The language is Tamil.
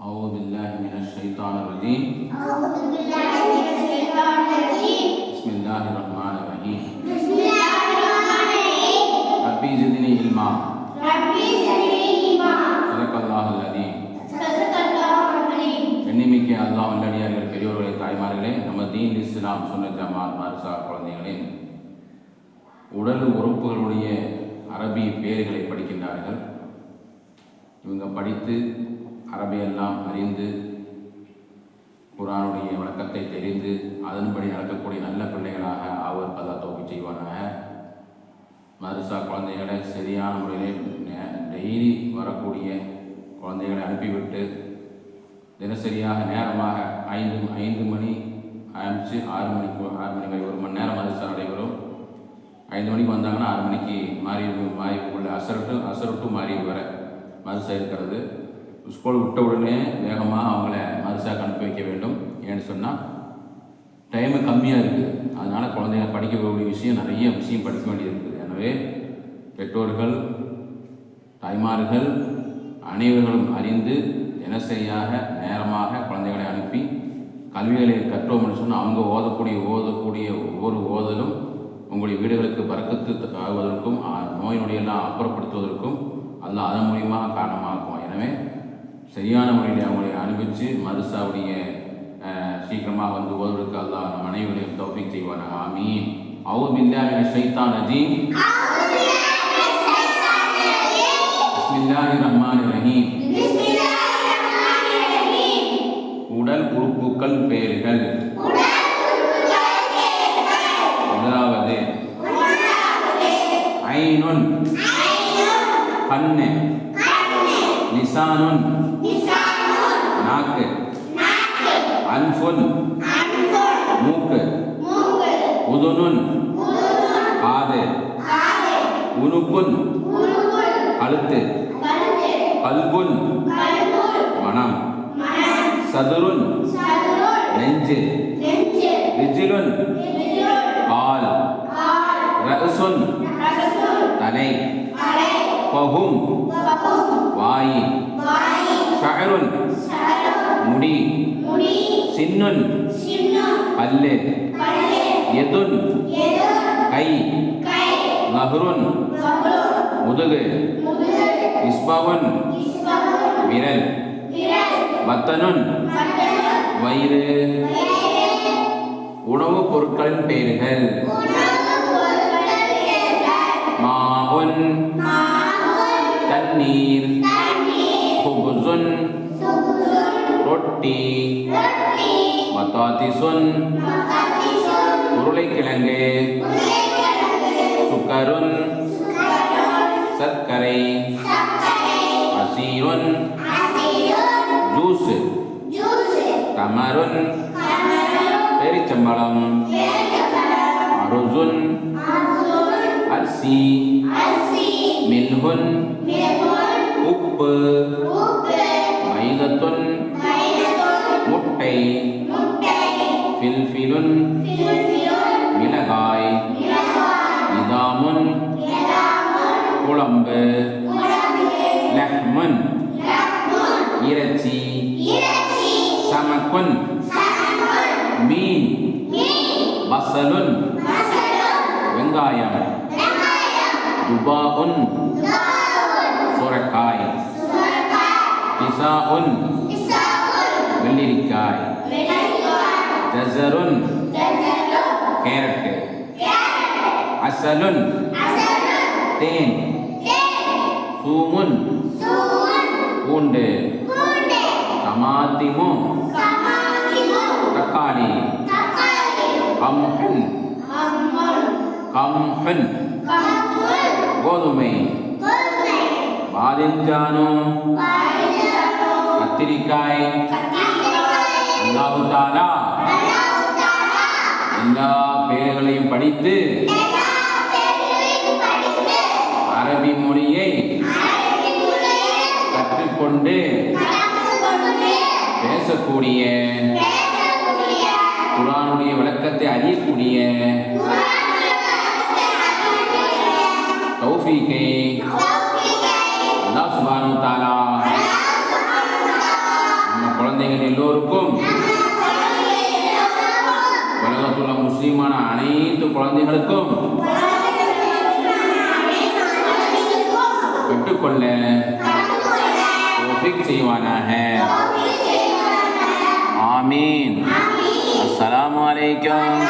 أعوذ بالله من الشيطان الرجيم أعوذ بالله من الشيطان الرجيم بسم الله الرحمن الرحيم بسم الله الرحمن الرحيم ربي زدني علما ربي زدني علما صدق الله العظيم صدق الله العظيم எண்ணிமிக்க அல்லாஹ் நல்லடியார்கள் பெரியோர்களே தாய்மார்களே நம்ம தீன் இஸ்லாம் சொன்ன ஜமாத் மார்சா குழந்தைகளின் உடல் உறுப்புகளுடைய அரபி பெயர்களை படிக்கின்றார்கள் இவங்க படித்து அரபியெல்லாம் அறிந்து குரானுடைய வழக்கத்தை தெரிந்து அதன்படி நடக்கக்கூடிய நல்ல பிள்ளைகளாக ஆவர் பதா தொகுப்பு செய்வானாக. மதரசா குழந்தைகளை சரியான முறையில் டெய்லி வரக்கூடிய குழந்தைகளை அனுப்பிவிட்டு தினசரியாக நேரமாக ஐந்து ஐந்து மணி ஆரம்பித்து ஆறு மணிக்கு ஆறு மணி வரை ஒரு மணி நேரம் மதரசா நடைபெறும். ஐந்து மணிக்கு வந்தாங்கன்னா ஆறு மணிக்கு மாறி மாறி உள்ள அசரட்டு அசரட்டு மாறி வர மதரசா இருக்கிறது. ஸ்கூல் விட்ட உடனே வேகமாக அவங்கள மதுசாக அனுப்பி வைக்க வேண்டும். ஏன்னு சொன்னால் டைமு கம்மியாக இருக்குது அதனால் குழந்தைங்க படிக்க வேண்டிய விஷயம் நிறைய விஷயம் படிக்க வேண்டியது இருக்குது எனவே பெற்றோர்கள் தாய்மார்கள் அனைவர்களும் அறிந்து தினசரியாக நேரமாக குழந்தைகளை அனுப்பி கல்விகளை கற்றோம்னு சொன்னால் அவங்க ஓதக்கூடிய ஓதக்கூடிய ஒவ்வொரு ஓதலும் உங்களுடைய வீடுகளுக்கு பறக்கத்து ஆகுவதற்கும் நோயினுடைய நோய் நொடியெல்லாம் அப்புறப்படுத்துவதற்கும் அதெல்லாம் அதன் மூலியமாக காரணமாகும். எனவே சரியான முறையில் அவங்களை அனுபவித்து மதுசாவுடைய சீக்கிரமாக வந்து ஓதுவதற்கு தான் நம் அனைவரையும் தௌஃபிக் செய்வானாக ஆமீன். அவுது பில்லாஹி மினஷ் ஷைத்தான் ரஜீம். உடல் உறுப்புக்கள் பெயர்கள் முதலாவது. ஐனுன் கண்ணு. லிசானுன் நாக்கு. அன்ஃபுன் மூக்கு. உதுனுன். காது. உனுக்குன் கழுத்து கல்புன் மனம். சதுருன். நெஞ்சு. ரிஜிலுன். கால் ரசுன் பகும் வாய். ஷஅருன் முடி. சின்னுன். பல்லு. எதுன். கை. நஹ்ருன் முதுகு. இஸ்பவுன் விரல். வத்தனுன். வயிறு. உணவுப் பொருட்களின் பெயர்கள். மாவுன். தண்ணீர் குபுசுன் ரொட்டி மத்தாத்திசுன் உருளைக்கிழங்கு சுக்கருன் சர்க்கரை அசீருன் ஜூஸ் தமருன் பேரிச்சம்பழம் அருசுன் அரிசி மில்ஹுன் உப்பு மைதத்துன். முட்டை. ஃபில்ஃபிலுன் மிளகாய். இதாமுன். குழம்பு. லஹ்முன். இறைச்சி. சமக்குன். மீன். பசலுன் வெங்காயம். துபாஉன் சுரக்காய். பிசாஉன். வெள்ளரிக்காய். ஜசருன் கேரட்டு. அசலுன். தேன். சூமுன். பூண்டு. தமாத்திமு. தக்காளி. கம்ஹன். கம்ஹன். கோதுமை. பாதிஞ்சானு கத்திரிக்காய் அல்லாஹு தாலா எல்லா பெயர்களையும் படித்து அரபி மொழியை கற்றுக்கொண்டு பேசக்கூடிய குரானுடைய விளக்கத்தை அறியக்கூடிய தௌஃபீக்கை முஸ்லீமான அனைத்து குழந்தைகளுக்கும் பெற்றுக்கொள்ள தௌஃபீக் செய்வானாக ஆமீன் அஸ்ஸலாமு அலைக்கும்